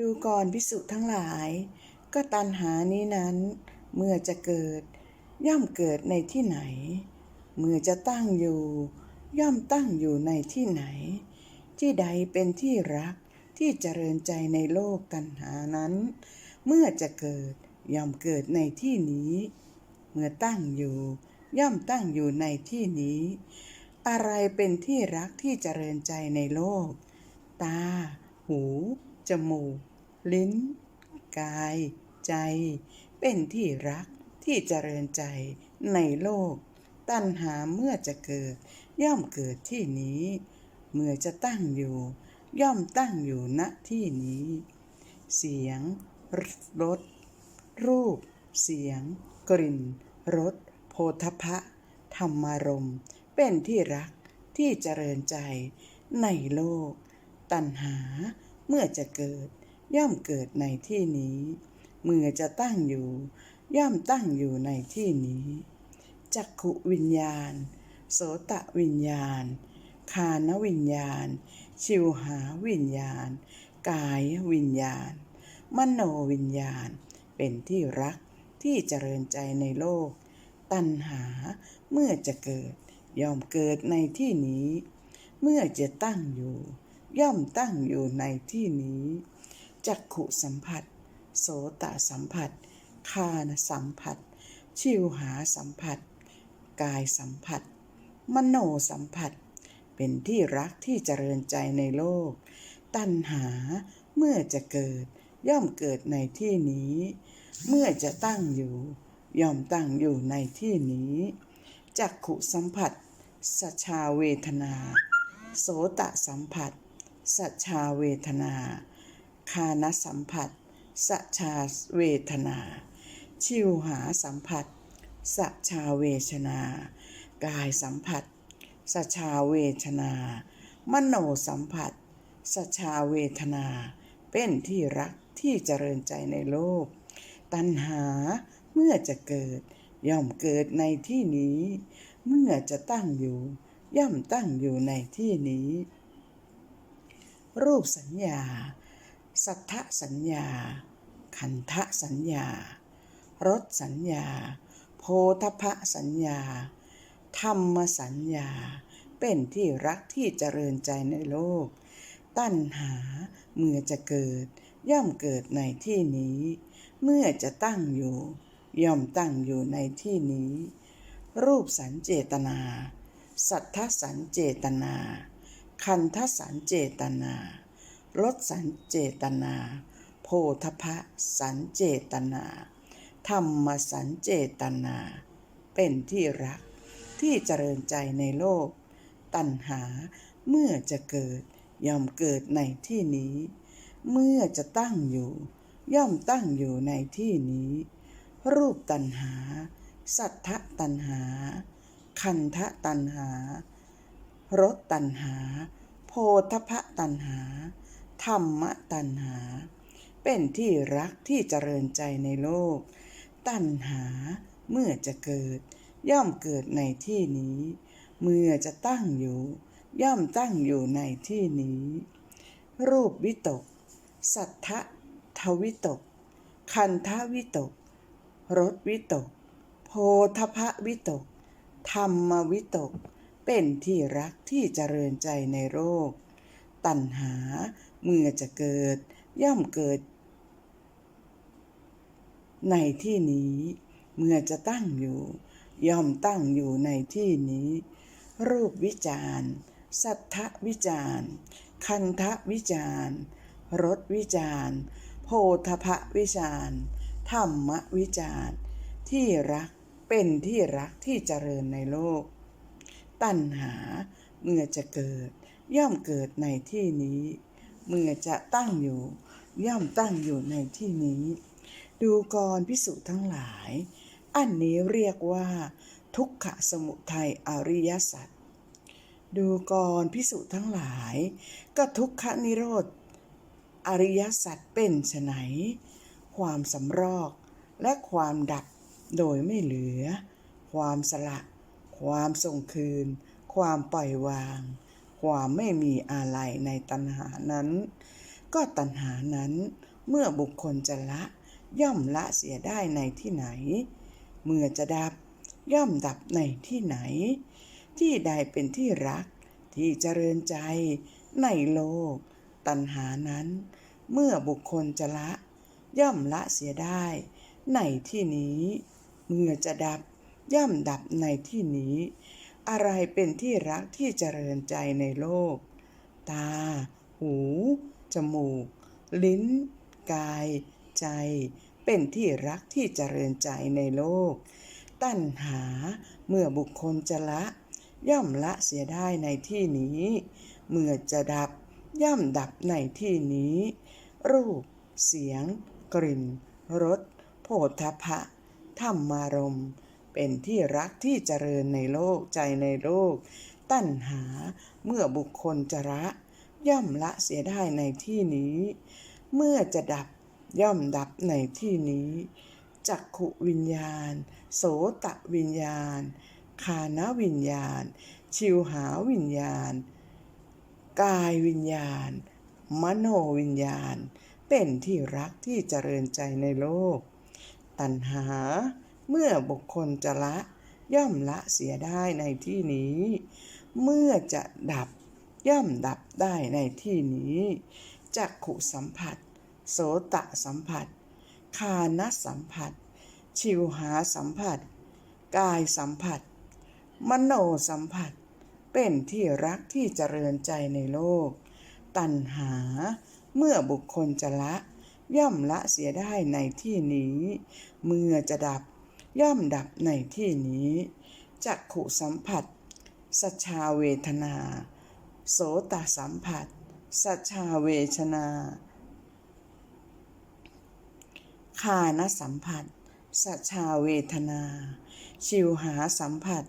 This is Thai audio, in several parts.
ดูก่อนพิสุทั้งหลาย ก็ตันหานี้นั้น เมื่อจะเกิด ย่อมเกิดในที่ไหน เมื่อจะตั้งอยู่ ย่อมตั้งอยู่ในที่ไหน ที่ใดเป็นที่รักที่เจริญใจในโลกตันหานั้น เมื่อจะเกิดย่อมเกิดในที่นี้ เมื่อตั้งอยู่ ย่อมตั้งอยู่ในที่นี้ อะไรเป็นที่รักที่เจริญใจในโลก ตา หู จมูก ลิ้น กาย ใจ เป็นที่รักที่เจริญใจในโลก ตัณหาเมื่อจะเกิด ย่อมเกิดที่นี้ เมื่อจะตั้งอยู่ ย่อมตั้งอยู่ณที่นี้ เสียงรสรูป เสียง กลิ่นรสโพธพะ ธรรมารมเป็นที่รักที่เจริญใจในโลก ตัณหาเมื่อจะเกิด ย่อมเกิดในที่นี้เมื่อจะตั้งอยู่ ย่อมตั้งอยู่ในที่นี้ จักขุวิญญาณ โสตะวิญญาณ คานวิญญาณ ชิวหาวิญญาณ กายวิญญาณ มโนวิญญาณ เป็นที่รักที่เจริญใจในโลก ตัณหาเมื่อจะเกิด ย่อมเกิดในที่นี้ เมื่อจะตั้งอยู่ ย่อมตั้งอยู่ในที่นี้ จักขุสัมผัส โสตสัมผัส คานสัมผัส ชิวหาสัมผัส กายสัมผัส มโนสัมผัส เป็นที่รักที่เจริญใจในโลก ตัณหาเมื่อจะเกิดย่อมเกิดในที่นี้ เมื่อจะตั้งอยู่ ย่อมตั้งอยู่ในที่นี้จักขุสัมผัสสัชาเวทนา โสตสัมผัสสัชชาเวทนา คานสัมผัส สชาเวทนา ชิวหาสัมผัส สชาเวชนา กายสัมผัส สชาเวชนา มโนสัมผัสสชชาเวทนา เป็นที่รักที่เจริญใจในโลก ตัณหาเมื่อจะเกิด ย่อมเกิดในที่นี้ เมื่อจะตั้งอยู่ ย่อมตั้งอยู่ในที่นี้ รูปสัญญา สัทธสัญญา ขันธสัญญารสสัญญา โพธพะสัญญา ธรรมสัญญา เป็นที่รักที่เจริญใจในโลก ตัณหาเมื่อจะเกิด ย่อมเกิดในที่นี้ เมื่อจะตั้งอยู่ ย่อมตั้งอยู่ในที่นี้ รูปสัญเจตนา สัทธสัญเจตนา คันทสัญเจตนา รสสัญเจตนา โพธพะสัญเจตนา ธรรมสัญเจตนา เป็นที่รักที่เจริญใจในโลก ตัณหาเมื่อจะเกิดย่อมเกิดในที่นี้ เมื่อจะตั้งอยู่ ย่อมตั้งอยู่ในที่นี้ รูปตัณหา สัทธตัณหา คันทะตัณหารสตัณหา โพธพะตัณหา ธรรมตัณหา เป็นที่รักที่เจริญใจในโลก ตัณหาเมื่อจะเกิด ย่อมเกิดในที่นี้ เมื่อจะตั้งอยู่ ย่อมตั้งอยู่ในที่นี้ รูปวิตก สัทธทวิตก คันทวิตกรสวิตก โพธพะวิตก ธรรมวิตก เป็นที่รักที่เจริญใจในโลกตัณหา เมื่อจะเกิดย่อมเกิด ในที่นี้ เมื่อจะตั้งอยู่ ย่อมตั้งอยู่ในที่นี้ รูปวิจารณ์สัทธวิจารณ์คันทวิจารณ์รสวิจารณ์โพธพะวิจารณ์ธรรมวิจารณ์ที่รักเป็นที่รักที่เจริญในโลก ตัณหาเมื่อจะเกิดย่อมเกิดในที่นี้ เมื่อจะตั้งอยู่ ย่อมตั้งอยู่ในที่นี้ ดูกรพิสุทั้งหลาย อันนี้เรียกว่า ทุกขสมุทัยอริยสัจดูกรพิสุทั้งหลาย ก็ทุกขนิโรธ อริยสัจเป็นไฉนความสำรอกและความดับโดยไม่เหลือ ความสละ ความส่งคืน ความปล่อยวาง ความไม่มีอะไรในตัณหานั้น ก็ตัณหานั้นเมื่อบุคคลจะละย่อมละเสียได้ในที่ไหน เมื่อจะดับย่อมดับในที่ไหน ที่ใดเป็นที่รักที่เจริญใจในโลก ตัณหานั้น เมื่อบุคคลจะละ ย่อมละเสียได้ในที่นี้ เมื่อจะดับย่อมดับในที่นี้ อะไรเป็นที่รักที่เจริญใจในโลก ตา หู จมูก ลิ้น กาย ใจ เป็นที่รักที่เจริญใจในโลก ตัณหาเมื่อบุคคลจะละ ย่อมละเสียได้ในที่นี้ เมื่อจะดับย่อมดับในที่นี้ รูป เสียง กลิ่น รส โผฏฐัพพะธรรมารมณ์ เป็นที่รักที่เจริญในโลกใจในโลก ตัณหาเมื่อบุคคลจะละย่อมละเสียได้ในที่นี้ เมื่อจะดับย่อมดับในที่นี้จักขุวิญญาณ โสตะวิญญาณ คานวิญญาณ ชิวหาวิญญาณ กายวิญญาณ มโนวิญญาณ เป็นที่รักที่เจริญใจในโลก ตัณหา เมื่อบุคคลจะละย่อมละเสียได้ในที่นี้ เมื่อจะดับย่อมดับได้ในที่นี้จักขุสัมผัส โสตะสัมผัส คานสัมผัส ชิวหาสัมผัส กายสัมผัส มโนสัมผัส เป็นที่รักที่เจริญใจในโลก ตัณหา เมื่อบุคคลจะละ ย่อมละเสียได้ในที่นี้ เมื่อจะดับ ย่อมดับในที่นี้จักขุสัมผัส สัชาเวทนา โสตสัมผัส สัชาเวชนา คานสัมผัส สัชาเวทนา ชิวหาสัมผัส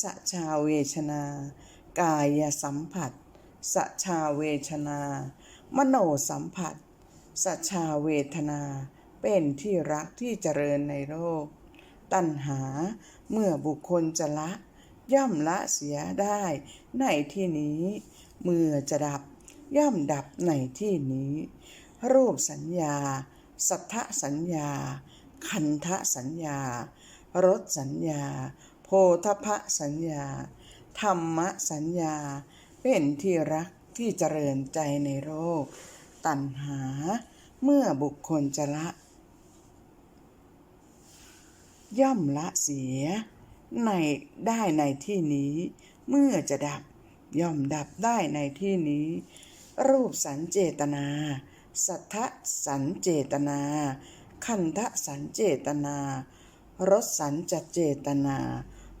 สัชาเวชนา กายสัมผัส สัชาเวชนา มโนสัมผัส สัชชาเวทนา เป็นที่รักที่เจริญในโลก ตัณหา เมื่อบุคคลจะละ ย่อมละเสียได้ในที่นี้ เมื่อจะดับย่อมดับในที่นี้ รูปสัญญา สัทธสัญญา คันทะสัญญารสสัญญา โพธพะสัญญา ธรรมสัญญา เป็นที่รักที่เจริญใจในโลกตัณหา เมื่อบุคคลจะละ ย่อมละเสีย ในได้ในที่นี้ เมื่อจะดับ ย่อมดับได้ในที่นี้ รูปสัญเจตนา สัทธสัญเจตนา คันทะสัญเจตนารสสัญจเจตนา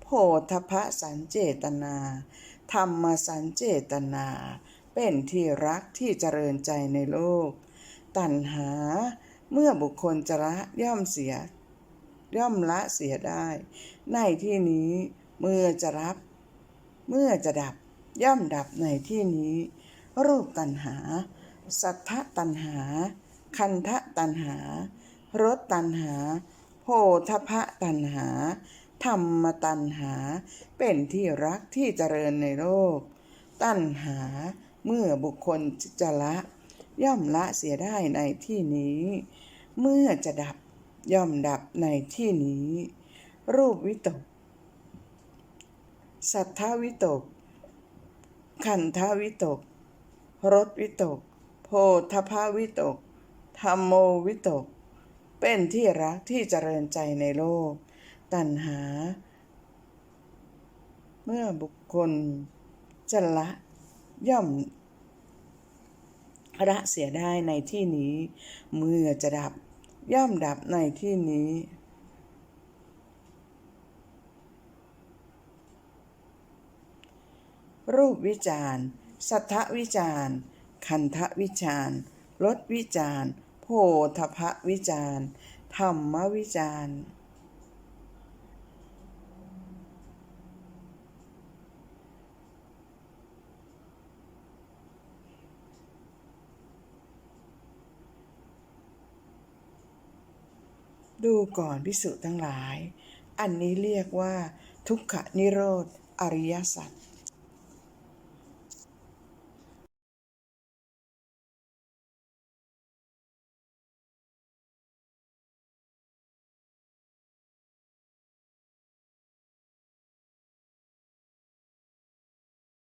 โพธพะสัญเจตนา ธรรมสัญเจตนา เป็นที่รักที่เจริญใจในโลก ตัณหา เมื่อบุคคลจะละย่อมเสีย ย่อมละเสียได้ ในที่นี้เมื่อจะรับ เมื่อจะดับย่อมดับในที่นี้ รูปตัณหา สัทธตัณหา คันทะตัณหารสตัณหา โพธพะตัณหา ธรรมตัณหา เป็นที่รักที่เจริญในโลก ตัณหาเมื่อบุคคลจะละ ย่อมละเสียได้ในที่นี้ เมื่อจะดับ ย่อมดับในที่นี้ รูปวิตก สัทธวิตก ขันธวิตกรสวิตก โพธพาวิตกธรรมโมวิตก เป็นที่รักที่เจริญใจในโลก ตัณหา เมื่อบุคคลจะละย่อมละเสียได้ในที่นี้ เมื่อจะดับ ย่อมดับในที่นี้ รูปวิจารณ์สัทธวิจารณ์คันทวิจารณ์รสวิจารณ์โพธพะวิจารณ์ธรรมวิจารณ์ ดูก่อนพิสุทั้งหลาย อันนี้เรียกว่า ทุกขนิโรธ อริยสัจ